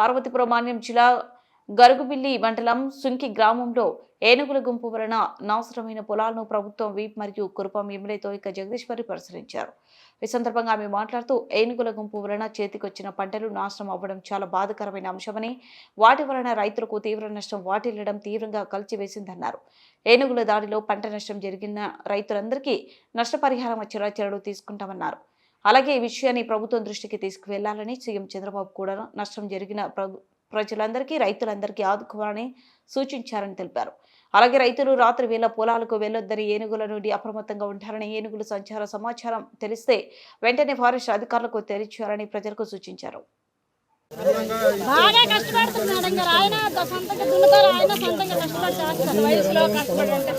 పార్వతీపురం మాన్యం జిల్లా గరుగుబిల్లి మండలం సుంకి గ్రామంలో ఏనుగుల గుంపు వలన నాశనమైన పొలాలను ప్రభుత్వం వీప్ మరియు కురుపం ఎమ్మెల్యేతో ఇక జగదీశ్వరి పరిశీలించారు. ఈ సందర్భంగా ఆమె మాట్లాడుతూ ఏనుగుల గుంపు వలన చేతికొచ్చిన పంటలు నాశనం అవ్వడం చాలా బాధకరమైన అంశమని వాటి వలన రైతులకు తీవ్ర నష్టం వాటిల్లడం తీవ్రంగా కలిచివేసిందన్నారు. ఏనుగుల దాడిలో పంట నష్టం జరిగిన రైతులందరికీ నష్టపరిహారం వచ్చేలా చర్యలు తీసుకుంటామన్నారు. అలాగే ఈ విషయాన్ని ప్రభుత్వం దృష్టికి తీసుకువెళ్ళాలని సీఎం చంద్రబాబు కూడా నష్టం జరిగిన ప్రజలందరికీ రైతులందరికీ ఆదుకోవాలని సూచించారని తెలిపారు. అలాగే రైతులు రాత్రి వేళ పొలాలకు వెళ్ళొద్దని ఏనుగుల నుండి అప్రమత్తంగా ఉంటారని ఏనుగుల సంచార సమాచారం తెలిస్తే వెంటనే ఫారెస్ట్ అధికారులకు తెలియచేయాలని ప్రజలకు సూచించారు. బాగా కష్టపడుతున్నాడు ఇంకా ఆయన సొంతంగా దున్నుతారు ఆయన సొంతంగా కష్టపడి చేస్తారు. వయసులో కష్టపడి అంటే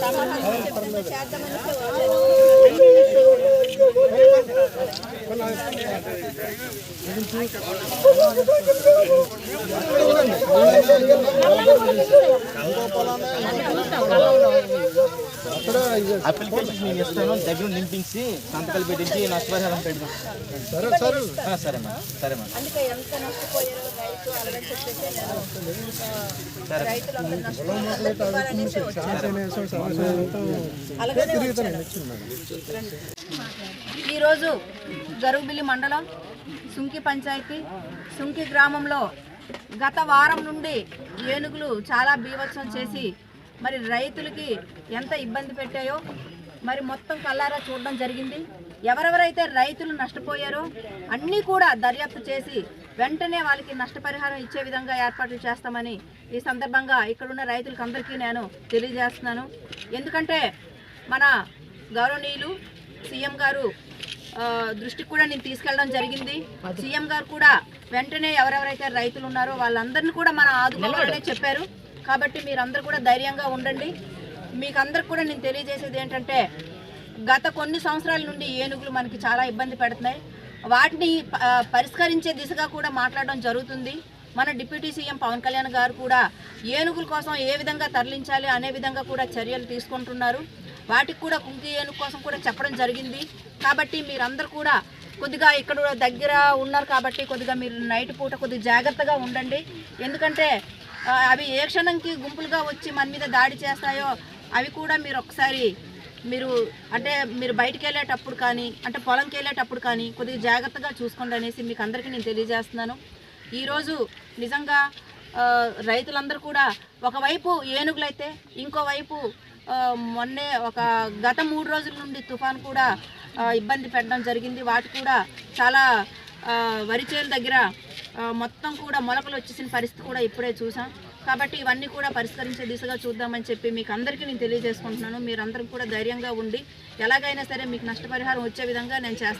কালো అప్లికేషన్ నేను ఇస్తాను దగ్గర నింపించి సంతకాలు పెట్టించి నష్టపరిహారం పెడదాం సరే సరే. సరే మేడం సరే మేడం. ఈరోజు గరుగుబిల్లి మండలం సుంకి పంచాయతీ సుంకి గ్రామంలో గత వారం నుండి ఏనుగులు చాలా బీభత్సం చేసి మరి రైతులకి ఎంత ఇబ్బంది పెట్టాయో మరి మొత్తం కల్లారా చూడడం జరిగింది. ఎవరెవరైతే రైతులు నష్టపోయారో అన్నీ కూడా దర్యాప్తు చేసి వెంటనే వాళ్ళకి నష్టపరిహారం ఇచ్చే విధంగా ఏర్పాట్లు చేస్తామని ఈ సందర్భంగా ఇక్కడున్న రైతులకు అందరికీ నేను తెలియజేస్తున్నాను. ఎందుకంటే మన గౌరవనీయులు సీఎం గారు దృష్టికి కూడా నేను తీసుకెళ్ళడం జరిగింది. సీఎం గారు కూడా వెంటనే ఎవరెవరైతే రైతులు ఉన్నారో వాళ్ళందరినీ కూడా మన ఆదుకోవాలనే చెప్పారు. కాబట్టి మీరందరూ కూడా ధైర్యంగా ఉండండి. మీకు అందరికి కూడా నేను తెలియజేసేది ఏంటంటే గత కొన్ని సంవత్సరాల నుండి ఏనుగులు మనకి చాలా ఇబ్బంది పెడుతున్నాయి. వాటిని పరిష్కరించే దిశగా కూడా మాట్లాడడం జరుగుతుంది. మన డిప్యూటీ సీఎం పవన్ కళ్యాణ్ గారు కూడా ఏనుగుల కోసం ఏ విధంగా తరలించాలి అనే విధంగా కూడా చర్యలు తీసుకుంటున్నారు. వాటికి కూడా కుంకి ఏనుగు కోసం కూడా చెప్పడం జరిగింది. కాబట్టి మీరందరూ కూడా కొద్దిగా ఇక్కడ దగ్గర ఉన్నారు కాబట్టి కొద్దిగా మీరు నైట్ పూట కొద్దిగా జాగ్రత్తగా ఉండండి. ఎందుకంటే అవి ఏ క్షణంకి గుంపులుగా వచ్చి మన మీద దాడి చేస్తాయో అవి కూడా మీరు ఒకసారి మీరు అంటే మీరు బయటికి వెళ్ళేటప్పుడు కానీ అంటే పొలంకి వెళ్ళేటప్పుడు కానీ కొద్దిగా జాగ్రత్తగా చూసుకోండి అనేసి మీకు అందరికీ నేను తెలియజేస్తున్నాను. ఈరోజు నిజంగా రైతులందరూ కూడా ఒకవైపు ఏనుగులైతే ఇంకోవైపు మొన్నే ఒక గత మూడు రోజుల నుండి తుఫాన్ కూడా ఇబ్బంది పెట్టడం జరిగింది. వాటి కూడా చాలా వరిచేల వరి చేల దగ్గర మొత్తం కూడా మొలకలు వచ్చేసిన పరిస్థితి కూడా ఇప్పుడే చూసాం. కాబట్టి ఇవన్నీ కూడా పరిష్కరించే దిశగా చూద్దామని చెప్పి మీకు అందరికీ నేను తెలియజేసుకుంటున్నాను. మీరందరూ కూడా ధైర్యంగా ఉండి ఎలాగైనా సరే మీకు నష్టపరిహారం వచ్చే విధంగా నేను చేస్తాను.